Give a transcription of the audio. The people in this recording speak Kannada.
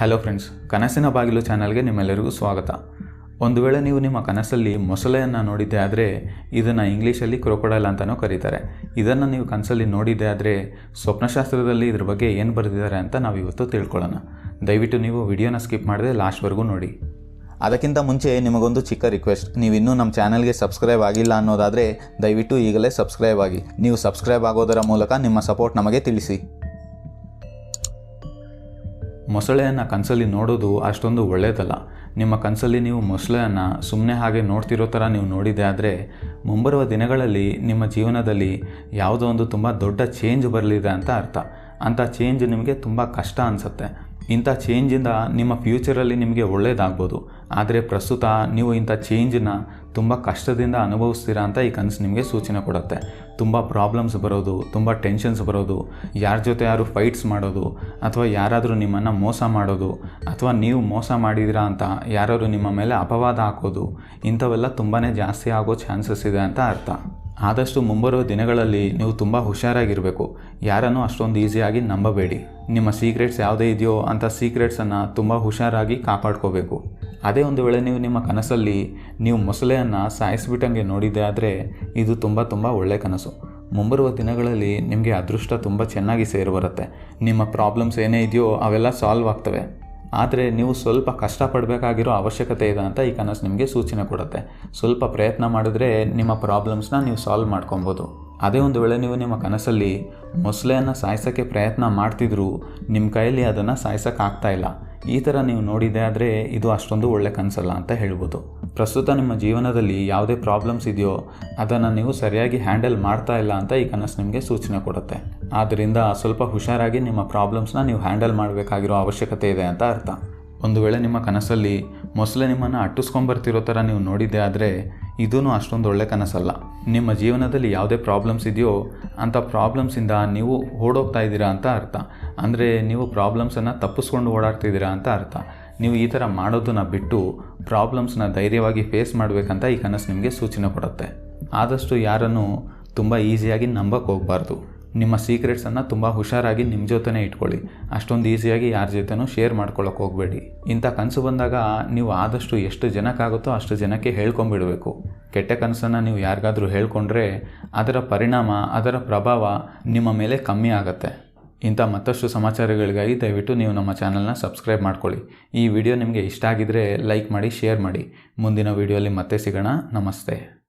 ಹಲೋ ಫ್ರೆಂಡ್ಸ್ ಕನಸಿನ ಬಾಗಿಲು ಚಾನಲ್ಗೆ ನಿಮ್ಮೆಲ್ಲರಿಗೂ ಸ್ವಾಗತ. ಒಂದು ವೇಳೆ ನೀವು ನಿಮ್ಮ ಕನಸಲ್ಲಿ ಮೊಸಳೆಯನ್ನು ನೋಡಿದ್ದೆ ಆದರೆ ಇದನ್ನು ಇಂಗ್ಲೀಷಲ್ಲಿ ಕ್ರೊಕೊಡೈಲ್ ಅಂತಲೂ ಕರೀತಾರೆ. ಇದನ್ನು ನೀವು ಕನಸಲ್ಲಿ ನೋಡಿದ್ದೆ ಆದರೆ ಸ್ವಪ್ನಶಾಸ್ತ್ರದಲ್ಲಿ ಇದ್ರ ಬಗ್ಗೆ ಏನು ಬರೆದಿದ್ದಾರೆ ಅಂತ ನಾವು ಇವತ್ತು ತಿಳ್ಕೊಳ್ಳೋಣ. ದಯವಿಟ್ಟು ನೀವು ವಿಡಿಯೋನ ಸ್ಕಿಪ್ ಮಾಡದೆ ಲಾಸ್ಟ್ವರೆಗೂ ನೋಡಿ. ಅದಕ್ಕಿಂತ ಮುಂಚೆ ನಿಮಗೊಂದು ಚಿಕ್ಕ ರಿಕ್ವೆಸ್ಟ್ ನೀವು ಇನ್ನೂ ನಮ್ಮ ಚಾನಲ್ಗೆ ಸಬ್ಸ್ಕ್ರೈಬ್ ಆಗಿಲ್ಲ ಅನ್ನೋದಾದರೆ ದಯವಿಟ್ಟು ಈಗಲೇ ಸಬ್ಸ್ಕ್ರೈಬ್ ಆಗಿ. ನೀವು ಸಬ್ಸ್ಕ್ರೈಬ್ ಆಗೋದರ ಮೂಲಕ ನಿಮ್ಮ ಸಪೋರ್ಟ್ ನಮಗೆ ತಿಳಿಸಿ. ಮೊಸಳೆಯನ್ನು ಕನಸಲ್ಲಿ ನೋಡೋದು ಅಷ್ಟೊಂದು ಒಳ್ಳೆಯದಲ್ಲ ನಿಮ್ಮ ಕನಸಲ್ಲಿ ನೀವು ಮೊಸಳೆಯನ್ನು ಸುಮ್ಮನೆ ಹಾಗೆ ನೋಡ್ತಿರೋ ಥರ ನೀವು ನೋಡಿದೆ ಆದರೆ, ಮುಂಬರುವ ದಿನಗಳಲ್ಲಿ ನಿಮ್ಮ ಜೀವನದಲ್ಲಿ ಯಾವುದೋ ಒಂದು ತುಂಬ ದೊಡ್ಡ ಚೇಂಜ್ ಬರಲಿದೆ ಅಂತ ಅರ್ಥ. ಅಂಥ ಚೇಂಜ್ ನಿಮಗೆ ತುಂಬ ಕಷ್ಟ ಅನಿಸುತ್ತೆ. ಇಂಥ ಚೇಂಜಿಂದ ನಿಮ್ಮ ಫ್ಯೂಚರಲ್ಲಿ ನಿಮಗೆ ಒಳ್ಳೆಯದಾಗ್ಬೋದು ಆದರೆ ಪ್ರಸ್ತುತ ನೀವು ಇಂಥ ಚೇಂಜನ್ನ ತುಂಬ ಕಷ್ಟದಿಂದ ಅನುಭವಿಸ್ತೀರಾ ಅಂತ ಈ ಕನಸು ನಿಮಗೆ ಸೂಚನೆ ಕೊಡುತ್ತೆ. ತುಂಬ ಪ್ರಾಬ್ಲಮ್ಸ್ ಬರೋದು, ತುಂಬ ಟೆನ್ಷನ್ಸ್ ಬರೋದು, ಯಾರ ಜೊತೆ ಯಾರು ಫೈಟ್ಸ್ ಮಾಡೋದು, ಅಥವಾ ಯಾರಾದರೂ ನಿಮ್ಮನ್ನು ಮೋಸ ಮಾಡೋದು, ಅಥವಾ ನೀವು ಮೋಸ ಮಾಡಿದಿರಾ ಅಂತ ಯಾರಾದರೂ ನಿಮ್ಮ ಮೇಲೆ ಅಪವಾದ ಹಾಕೋದು, ಇಂಥವೆಲ್ಲ ತುಂಬಾ ಜಾಸ್ತಿ ಆಗೋ ಚಾನ್ಸಸ್ ಇದೆ ಅಂತ ಅರ್ಥ. ಆದಷ್ಟು ಮುಂಬರುವ ದಿನಗಳಲ್ಲಿ ನೀವು ತುಂಬ ಹುಷಾರಾಗಿರಬೇಕು. ಯಾರನ್ನು ಅಷ್ಟೊಂದು ಈಸಿಯಾಗಿ ನಂಬಬೇಡಿ. ನಿಮ್ಮ ಸೀಕ್ರೆಟ್ಸ್ ಯಾವುದೇ ಇದೆಯೋ ಅಂಥ ಸೀಕ್ರೆಟ್ಸನ್ನು ತುಂಬ ಹುಷಾರಾಗಿ ಕಾಪಾಡ್ಕೋಬೇಕು. ಅದೇ ಒಂದು ವೇಳೆ ನೀವು ನಿಮ್ಮ ಕನಸಲ್ಲಿ ನೀವು ಮೊಸಳೆಯನ್ನು ಸಾಯಿಸಿಬಿಟ್ಟಂಗೆ ನೋಡಿದ್ದೆ ಆದರೆ ಇದು ತುಂಬ ತುಂಬ ಒಳ್ಳೆಯ ಕನಸು. ಮುಂಬರುವ ದಿನಗಳಲ್ಲಿ ನಿಮಗೆ ಅದೃಷ್ಟ ತುಂಬ ಚೆನ್ನಾಗಿ ಸೇರಿ ಬರುತ್ತೆ. ನಿಮ್ಮ ಪ್ರಾಬ್ಲಮ್ಸ್ ಏನೇ ಇದೆಯೋ ಅವೆಲ್ಲ ಸಾಲ್ವ್ ಆಗ್ತವೆ. ಆದರೆ ನೀವು ಸ್ವಲ್ಪ ಕಷ್ಟಪಡಬೇಕಾಗಿರೋ ಅವಶ್ಯಕತೆ ಇದೆ ಅಂತ ಈ ಕನಸು ನಿಮಗೆ ಸೂಚನೆ ಕೊಡುತ್ತೆ. ಸ್ವಲ್ಪ ಪ್ರಯತ್ನ ಮಾಡಿದ್ರೆ ನಿಮ್ಮ ಪ್ರಾಬ್ಲಮ್ಸ್ನ ನೀವು ಸಾಲ್ವ್ ಮಾಡ್ಕೊಬೋದು. ಅದೇ ಒಂದು ವೇಳೆ ನೀವು ನಿಮ್ಮ ಕನಸಲ್ಲಿ ಮೊಸಳೆಯನ್ನು ಸಾಯಿಸೋಕ್ಕೆ ಪ್ರಯತ್ನ ಮಾಡ್ತಿದ್ರೂ ನಿಮ್ಮ ಕೈಯಲ್ಲಿ ಅದನ್ನು ಸಾಯಿಸೋಕ್ಕಾಗ್ತಾ ಇಲ್ಲ. ಈ ಥರ ನೀವು ನೋಡಿದೆ ಆದರೆ ಇದು ಅಷ್ಟೊಂದು ಒಳ್ಳೆ ಕನಸಲ್ಲ ಅಂತ ಹೇಳ್ಬೋದು. ಪ್ರಸ್ತುತ ನಿಮ್ಮ ಜೀವನದಲ್ಲಿ ಯಾವುದೇ ಪ್ರಾಬ್ಲಮ್ಸ್ ಇದೆಯೋ, ಅದನ್ನು ನೀವು ಸರಿಯಾಗಿ ಹ್ಯಾಂಡಲ್ ಮಾಡ್ತಾ ಇಲ್ಲ ಅಂತ ಈ ಕನಸು ನಿಮಗೆ ಸೂಚನೆ ಕೊಡುತ್ತೆ. ಆದ್ದರಿಂದ ಸ್ವಲ್ಪ ಹುಷಾರಾಗಿ ನಿಮ್ಮ ಪ್ರಾಬ್ಲಮ್ಸ್ನ ನೀವು ಹ್ಯಾಂಡಲ್ ಮಾಡಬೇಕಾಗಿರೋ ಅವಶ್ಯಕತೆ ಇದೆ ಅಂತ ಅರ್ಥ. ಒಂದು ವೇಳೆ ನಿಮ್ಮ ಕನಸಲ್ಲಿ ಮೊಸಳೆ ನಿಮ್ಮನ್ನು ಅಟ್ಟಿಸ್ಕೊಂಬರ್ತಿರೋ ಥರ ನೀವು ನೋಡಿದ್ದೆ ಆದರೆ ಇದೂ ಅಷ್ಟೊಂದು ಒಳ್ಳೆ ಕನಸಲ್ಲ. ನಿಮ್ಮ ಜೀವನದಲ್ಲಿ ಯಾವುದೇ ಪ್ರಾಬ್ಲಮ್ಸ್ ಇದೆಯೋ ಅಂಥ ಪ್ರಾಬ್ಲಮ್ಸಿಂದ ನೀವು ಓಡೋಗ್ತಾ ಇದ್ದೀರಾ ಅಂತ ಅರ್ಥ. ಅಂದರೆ ನೀವು ಪ್ರಾಬ್ಲಮ್ಸನ್ನು ತಪ್ಪಿಸ್ಕೊಂಡು ಓಡಾಡ್ತಿದ್ದೀರಾ ಅಂತ ಅರ್ಥ. ನೀವು ಈ ಥರ ಮಾಡೋದನ್ನ ಬಿಟ್ಟು ಪ್ರಾಬ್ಲಮ್ಸ್ನ ಧೈರ್ಯವಾಗಿ ಫೇಸ್ ಮಾಡಬೇಕಂತ ಈ ಕನಸು ನಿಮಗೆ ಸೂಚನೆ ಕೊಡುತ್ತೆ. ಆದಷ್ಟು ಯಾರನ್ನು ತುಂಬ ಈಸಿಯಾಗಿ ನಂಬಕ್ಕೆ ಹೋಗಬಾರ್ದು. ನಿಮ್ಮ ಸೀಕ್ರೆಟ್ಸನ್ನು ತುಂಬ ಹುಷಾರಾಗಿ ನಿಮ್ಮ ಜೊತೆನೇ ಇಟ್ಕೊಳ್ಳಿ. ಅಷ್ಟೊಂದು ಈಸಿಯಾಗಿ ಯಾರ ಜೊತೆನೂ ಶೇರ್ ಮಾಡ್ಕೊಳ್ಳೋಕೆ ಹೋಗಬೇಡಿ. ಇಂಥ ಕನಸು ಬಂದಾಗ ನೀವು ಆದಷ್ಟು ಎಷ್ಟು ಜನಕ್ಕಾಗುತ್ತೋ ಅಷ್ಟು ಜನಕ್ಕೆ ಹೇಳ್ಕೊಂಬಿಡಬೇಕು ಕೆಟ್ಟ ಕನಸನ್ನು ನೀವು ಯಾರಿಗಾದರೂ ಹೇಳ್ಕೊಂಡ್ರೆ ಅದರ ಪರಿಣಾಮ, ಅದರ ಪ್ರಭಾವ ನಿಮ್ಮ ಮೇಲೆ ಕಮ್ಮಿ ಆಗುತ್ತೆ. ಇಂಥ ಮತ್ತಷ್ಟು ಸಮಾಚಾರಗಳಿಗಾಗಿ ದಯವಿಟ್ಟು ನೀವು ನಮ್ಮ ಚಾನಲ್ನ ಸಬ್ಸ್ಕ್ರೈಬ್ ಮಾಡ್ಕೊಳ್ಳಿ. ಈ ವಿಡಿಯೋ ನಿಮಗೆ ಇಷ್ಟ ಆಗಿದ್ದರೆ ಲೈಕ್ ಮಾಡಿ, ಶೇರ್ ಮಾಡಿ. ಮುಂದಿನ ವಿಡಿಯೋಲಿ ಮತ್ತೆ ಸಿಗೋಣ. ನಮಸ್ತೆ.